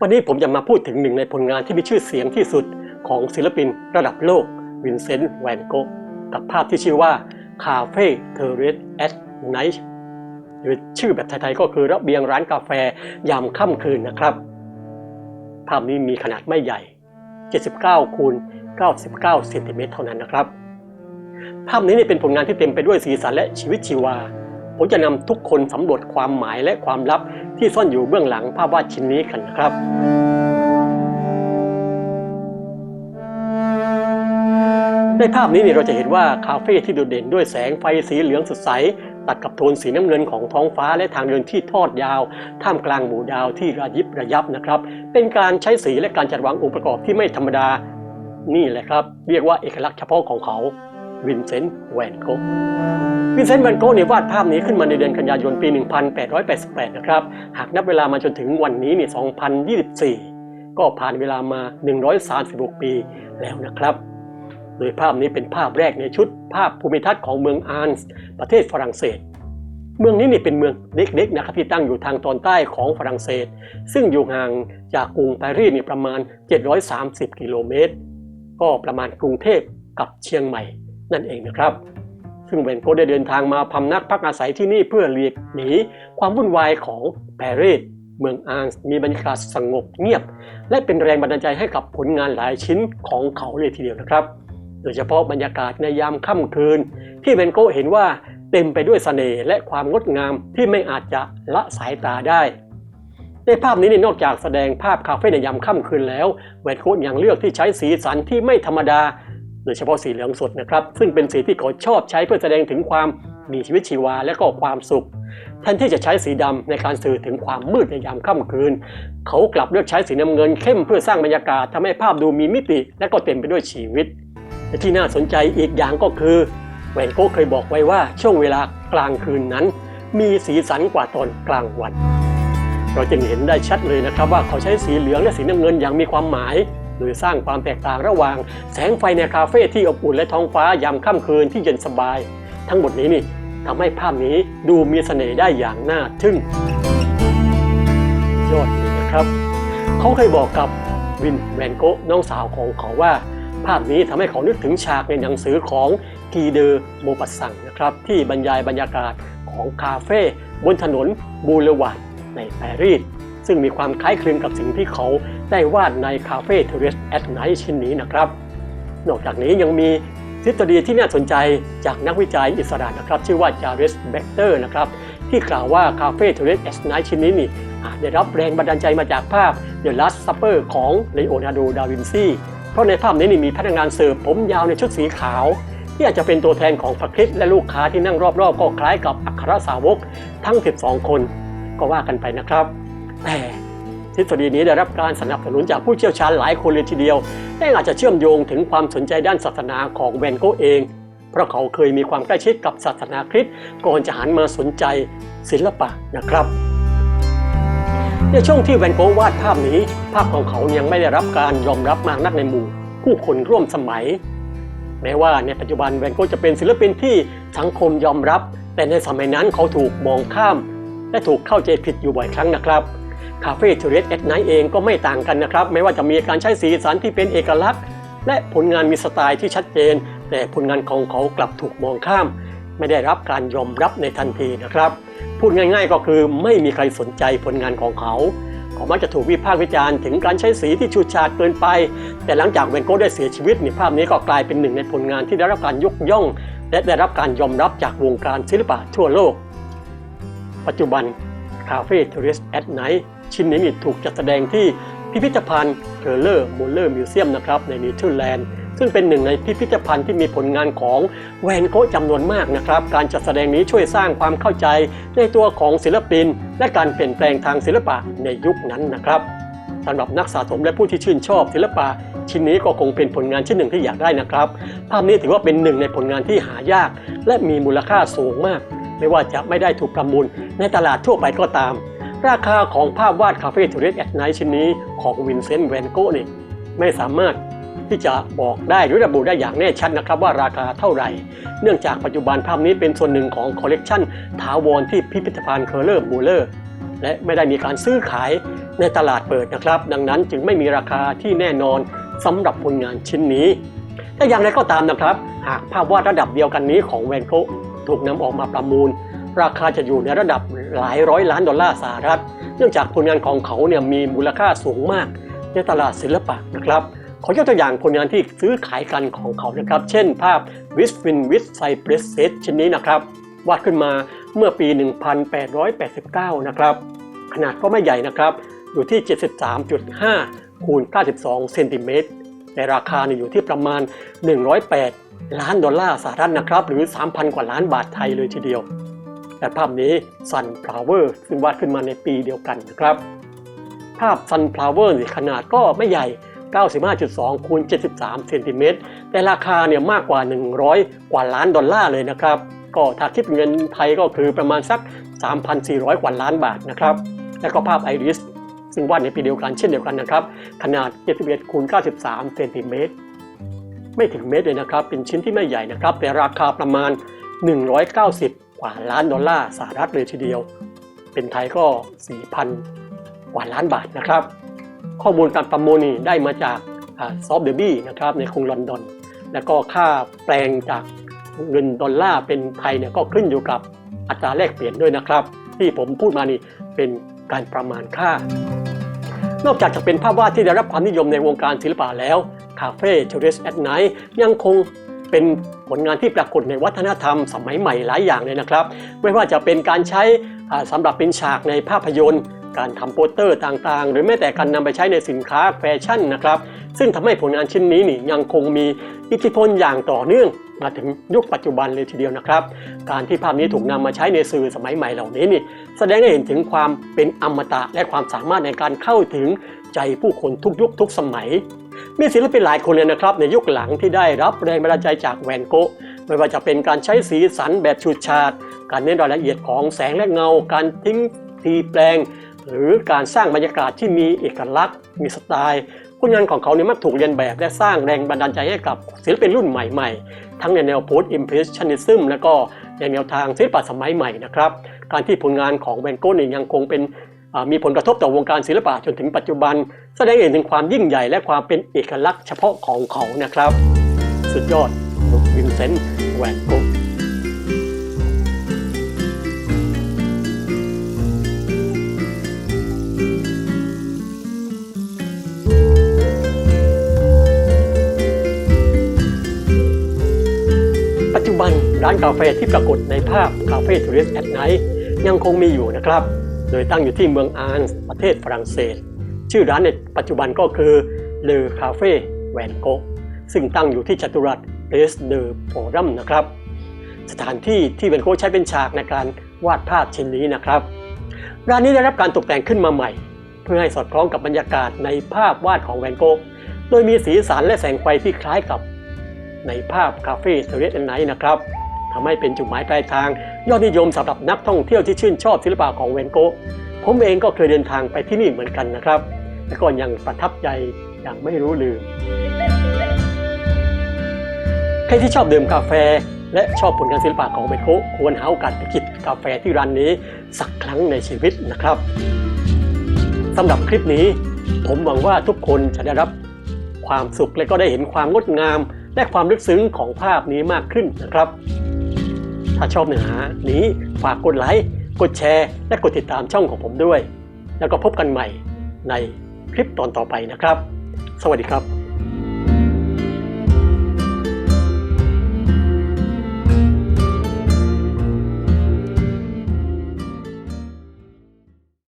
วันนี้ผมจะมาพูดถึงหนึ่งในผลงานที่มีชื่อเสียงที่สุดของศิลปินระดับโลกวินเซนต์แวนโกะกับภาพที่ชื่อว่า Cafe t e r r a c e at Night หรือชื่อแบบไทยๆก็คือระเบียงร้านกาแฟยามค่ำคืนนะครับ ภาพนี้มีขนาดไม่ใหญ่ 79 คูณ 99 เซนติเมตรเท่านั้นนะครับ ภาพนี้เป็นผลงานที่เต็มไปด้วยสีสันและชีวิตชีวา ผมจะนำทุกคนสำรวจความหมายและความลับที่ซ่อนอยู่เบื้องหลังภาพวาดชิ้นนี้กันครับ ในภาพนี้เนี่ยเราจะเห็นว่าคาเฟ่ที่โดดเด่นด้วยแสงไฟสีเหลืองสดใส ตัดกับโทนสีน้ำเงินของท้องฟ้าและทางเดินที่ทอดยาว ท่ามกลางหมู่ดาวที่ระยิบระยับนะครับ เป็นการใช้สีและการจัดวางองค์ประกอบที่ไม่ธรรมดา นี่แหละครับ เรียกว่าเอกลักษณ์เฉพาะของเขา วินเซนต์แวนโกวินเซนต์แวนโกเนี่ยวาดภาพนี้ขึ้นมาในเดือนกันยายนปี 1888 นะครับ หากนับเวลามาจนถึงวันนี้เนี่ย2024 ก็ผ่านเวลามา 136 ปีแล้วนะครับ โดยภาพนี้เป็นภาพแรกในชุดภาพภูมิทัศน์ของเมืองอานส์ประเทศฝรั่งเศส เมืองนี้นี่เป็นเมืองเล็กๆนะครับที่ตั้งอยู่ทางตอนใต้ของฝรั่งเศส ซึ่งอยู่ห่างจากกรุงปารีสนี่ประมาณ 730 กิโลเมตร ก็ประมาณกรุงเทพกับเชียงใหม่ นั่นเองนะครับ ซึ่งเวนโกได้เดินทางมาพำนักพักอาศัยที่นี่เพื่อหลีกหนีความวุ่นวายของปารีสเมืองอานส์มีบรรยากาศสงบเงียบ และเป็นแรงบันดาลใจให้กับผลงานหลายชิ้นของเขาเลยทีเดียวนะครับ โดยเฉพาะบรรยากาศในยามค่ำคืน ที่เวนโกเห็นว่าเต็มไปด้วยเสน่ห์และความงดงามที่ไม่อาจจะละสายตาได้ ในภาพนี้นอกจากแสดงภาพคาเฟ่ในยามค่ำคืนแล้ว เวนโกยังเลือกที่ใช้สีสันที่ไม่ธรรมดา โดยเฉพาะสีเหลืองสดนะครับ ซึ่งเป็นสีที่เขาชอบใช้เพื่อแสดงถึงความมีชีวิตชีวาและก็ความสุขแทนที่จะใช้สีดำในการสื่อถึงความมืดในยามค่ำคืน เขากลับเลือกใช้สีน้ำเงินเข้มเพื่อสร้างบรรยากาศทำให้ภาพดูมีมิติ และก็เต็มไปด้วยชีวิตและที่น่าสนใจอีกอย่างก็คือแวนโก้เคยบอกไว้ว่าช่วงเวลากลางคืนนั้น มีสีสันกว่าตอนกลางวัน เราจึงเห็นได้ชัดเลยนะครับว่าเขาใช้สีเหลืองและสีน้ำเงินอย่างมีความหมาย โดยสร้างความแตกต่างระหว่างแสงไฟในคาเฟ่ที่อบอุ่นและท้องฟ้ายามค่ำคืนที่เย็นสบาย ทั้งหมดนี้นี่ทำให้ภาพนี้ดูมีเสน่ห์ได้อย่างน่าทึ่ง ยอดเลยนะครับ เขาเคยบอกกับวินแวนโกะน้องสาวของเขาว่า ภาพนี้ทำให้เขานึกถึงฉากในหนังสือของกีเดอร์โมปัสซังนะครับ ที่บรรยายบรรยากาศของคาเฟ่บนถนนบูเลวาร์ดในปารีส ซึ่งมีความคล้ายคลึงกับสิ่งที่เขาได้วาดในคาเฟ่เทเรสแอดไนท์ชิ้นนี้นะครับ นอกจากนี้ยังมีทฤษฎีที่น่าสนใจจากนักวิจัยอิสระนะครับ ชื่อว่าจาริสเบกเตอร์นะครับ ที่กล่าวว่าคาเฟ่เทเรสแอดไนท์ชิ้นนี้นี่อาจได้รับแรงบันดาลใจมาจากภาพ The Last Supper ของเลโอนาร์โด ดาวินซีเพราะในภาพนี้นี่มีพนักงานเสิร์ฟผมยาวในชุดสีขาวที่อาจจะเป็นตัวแทนของพระคริสต์และลูกค้าที่นั่งรอบๆ ก็คล้ายกับอัครสาวกทั้ง 12 คน ก็ว่ากันไปนะครับ แต่ทฤษฎีนี้ได้รับการสนับสนุนจากผู้เชี่ยวชาญหลายคนเลยทีเดียว และอาจจะเชื่อมโยงถึงความสนใจด้านศาสนาของแวนโกเอง เพราะเขาเคยมีความใกล้ชิดกับศาสนาคริสต์ก่อนจะหันมาสนใจศิลปะนะครับ ในช่วงที่แวนโกวาดภาพนี้ ภาพของเขายังไม่ได้รับการยอมรับมากนักในหมู่ ผู้คนร่วมสมัย แม้ว่าในปัจจุบันแวนโกจะเป็นศิลปินที่สังคมยอมรับ แต่ในสมัยนั้นเขาถูกมองข้าม และถูกเข้าใจผิดอยู่บ่อยครั้งนะครับ คาเฟ่เทเรสแอดไนเองก็ไม่ต่างกันนะครับ ไม่ว่าจะมีการใช้สีสันที่เป็นเอกลักษณ์ และผลงานมีสไตล์ที่ชัดเจน แต่ผลงานของเขากลับถูกมองข้าม ไม่ได้รับการยอมรับในทันทีนะครับ พูดง่ายๆก็คือไม่มีใครสนใจผลงานของเขาเขามักจะถูกวิพากษ์วิจารณ์ถึงการใช้สีที่ฉูดฉาดเกินไป แต่หลังจากเวนโกะได้เสียชีวิตในภาพนี้ก็กลายเป็นหนึ่งในผลงานที่ได้รับการยกย่อง และได้รับการยอมรับจากวงการศิลปะทั่วโลก ปัจจุบันคาเฟ่ทัวริสแอดไนท์ ชิ้นนี้นี่ถูกจัดแสดงที่พิพิธภัณฑ์เคอร์เลอร์มูลเลอร์มิวเซียมนะครับในเนเธอร์แลนด์ซึ่งเป็นหนึ่งในพิพิธภัณฑ์ที่มีผลงานของแวนโกะจำนวนมากนะครับ การจัดแสดงนี้ช่วยสร้างความเข้าใจในตัวของศิลปิน และการเปลี่ยนแปลงทางศิลปะในยุคนั้นนะครับสำหรับนักสะสมและผู้ที่ชื่นชอบศิลปะชิ้นนี้ก็คงเป็นผลงานชิ้นหนึ่งที่อยากได้นะครับ ภาพนี้ถือว่าเป็นหนึ่งในผลงานที่หายาก และมีมูลค่าสูงมาก ไม่ว่าจะไม่ได้ถูกประมูลในตลาดทั่วไปก็ตาม ราคาของภาพวาดคาเฟ่ทูเรสแอดไนท์ชิ้นนี้ของวินเซนต์แวนโกะนี่ไม่สามารถที่จะบอกได้หรือระบุได้อย่างแน่ชัดนะครับว่าราคาเท่าไหร่ เนื่องจากปัจจุบันภาพนี้เป็นส่วนหนึ่งของคอลเลกชันถาวรที่พิพิธภัณฑ์เคอร์เลอร์บูเลอร์และไม่ได้มีการซื้อขายในตลาดเปิดนะครับ ดังนั้นจึงไม่มีราคาที่แน่นอนสำหรับผลงานชิ้นนี้ แต่อย่างไรก็ตามนะครับ หากภาพวาดระดับเดียวกันนี้ของแวนโกะถูกนำออกมาประมูล ราคาจะอยู่ในระดับหลายร้อยล้านดอลลาร์สหรัฐ เนื่องจากผลงานของเขาเนี่ยมีมูลค่าสูงมากในตลาดศิลปะนะครับขอยกตัวอย่างผลงานที่ซื้อขายกันของเขานะครับ เช่นภาพ w i s w i n with Cypress Set ชิ้นนี้นะครับ วาดขึ้นมาเมื่อปี 1889 นะครับ ขนาดก็ไม่ใหญ่นะครับ อยู่ที่ 73.5 คูณ 92 เซนติเมตรในราคาเนี่ยอยู่ที่ประมาณ 108 ล้านดอลลาร์สหรัฐนะครับ หรือ 3,000 กว่าล้านบาทไทยเลยทีเดียว แต่ภาพนี้ Sunflower ซึ่งวาดขึ้นมาในปีเดียวกันนะครับ ภาพ Sunflower นี่ขนาดก็ไม่ใหญ่ 95.2 คูณ 73 เซนติเมตร แต่ราคาเนี่ยมากกว่า 100 กว่าล้านดอลลาร์เลยนะครับ ก็ถ้าคิดเป็นเงินไทยก็คือประมาณสัก 3,400 กว่าล้านบาทนะครับ แล้วก็ภาพไอริสซึ่งวาดในปีเดียวกันเช่นเดียวกันนะครับ ขนาด 71 คูณ 93 เซนติเมตร ไม่ถึงเมตรเลยนะครับ เป็นชิ้นที่ไม่ใหญ่นะครับ แต่ราคาประมาณ 190 กว่าล้านดอลลาร์สหรัฐเลยทีเดียว เป็นไทยก็ 4,000 กว่าล้านบาทนะครับ ข้อมูลการประมูลนี่ได้มาจากซอฟเดอร์บี้นะครับในกรุงลอนดอน แล้วก็ค่าแปลงจากเงินดอลลาร์เป็นไทยเนี่ยก็ขึ้นอยู่กับอัตราแลกเปลี่ยนด้วยนะครับ ที่ผมพูดมานี่เป็นการประมาณค่า นอกจากจะเป็นภาพวาดที่ได้รับความนิยมในวงการศิลปะแล้ว คาเฟ่เทเรสแอดไนยังคงเป็น ผลงานที่ปรากฏในวัฒนธรรมสมัยใหม่หลายอย่างเลยนะครับ ไม่ว่าจะเป็นการใช้อ่าสำหรับเป็นฉากในภาพยนตร์ การทำโปสเตอร์ต่างๆ หรือแม้แต่การนำไปใช้ในสินค้าแฟชั่นนะครับ ซึ่งทำให้ผลงานชิ้นนี้นี่ยังคงมีอิทธิพลอย่างต่อเนื่องมาถึงยุคปัจจุบันเลยทีเดียวนะครับ การที่ภาพนี้ถูกนำมาใช้ในสื่อสมัยใหม่เหล่านี้นี่แสดงให้เห็นถึงความเป็นอมตะและความสามารถในการเข้าถึง ใจผู้คนทุกยุคทุกสมัย มีศิลปินหลายคนเลยนะครับในยุคหลังที่ได้รับแรงบันดาลใจจากแวนโกะไม่ว่าจะเป็นการใช้สีสันแบบฉูดฉาด การเน้นรายละเอียดของแสงและเงา การทิ้งทีแปลง หรือการสร้างบรรยากาศที่มีเอกลักษณ์ มีสไตล์ผลงานของเขาเนี่ยมักถูกเรียนแบบและสร้างแรงบันดาลใจให้กับศิลปินรุ่นใหม่ๆ ทั้งในแนวโพสต์อิมเพรสชันนิซึมและก็ในแนวทางศิลปะสมัยใหม่นะครับ การที่ผลงานของแวนโกะเนี่ยยังคงเป็น มีผลกระทบต่อวงการศิลปะจนถึงปัจจุบัน แสดงให้เห็นถึงความยิ่งใหญ่และความเป็นเอกลักษณ์เฉพาะของเขานะครับ สุดยอดวินเซนต์แวนโกปัจจุบันร้านกาแฟที่ปรากฏในภาพคาเฟ่ทูริสแอดไนท์ยังคงมีอยู่นะครับ โดยตั้งอยู่ที่เมืองอานส์ประเทศฝรั่งเศส ชื่อร้านในปัจจุบันก็คือเลอคาเฟ่แวนโกซึ่งตั้งอยู่ที่จัตุรัสเ e สเดอร์โ o รัมนะครับ สถานที่ที่แวนโกใช้เป็นฉากในการวาดภาพชิ้นนี้นะครับ ร้านนี้ได้รับการตกแต่งขึ้นมาใหม่ เพื่อให้สอดคล้องกับบรรยากาศในภาพวาดของแวนโกโดยมีสีสันและแสงไฟที่คล้ายกับในภาพคาเฟ่เทเรสไนท์นะครับ ทำให้เป็นจุดหมายปลายทาง ยอดนิยมสำหรับนักท่องเที่ยวที่ชื่นชอบศิลปะของเวนโกผมเองก็เคยเดินทางไปที่นี่เหมือนกันนะครับ และก็ยังประทับใจอย่างไม่รู้ลืม ใครที่ชอบดื่มกาแฟ และชอบผลงานศิลปะของเวนโกควรหาโอกาสไปจิบกาแฟที่ร้านนี้สักครั้งในชีวิตนะครับสำหรับคลิปนี้ผมหวังว่าทุกคนจะได้รับความสุขและก็ได้เห็นความงดงาม และความลึกซึ้งของภาพนี้มากขึ้นนะครับ ถ้าชอบเนื้อหานี้ฝากกดไลค์ กดแชร์ และกดติดตามช่องของผมด้วย แล้วก็พบกันใหม่ในคลิปตอนต่อไปนะครับ สวัสดีครับ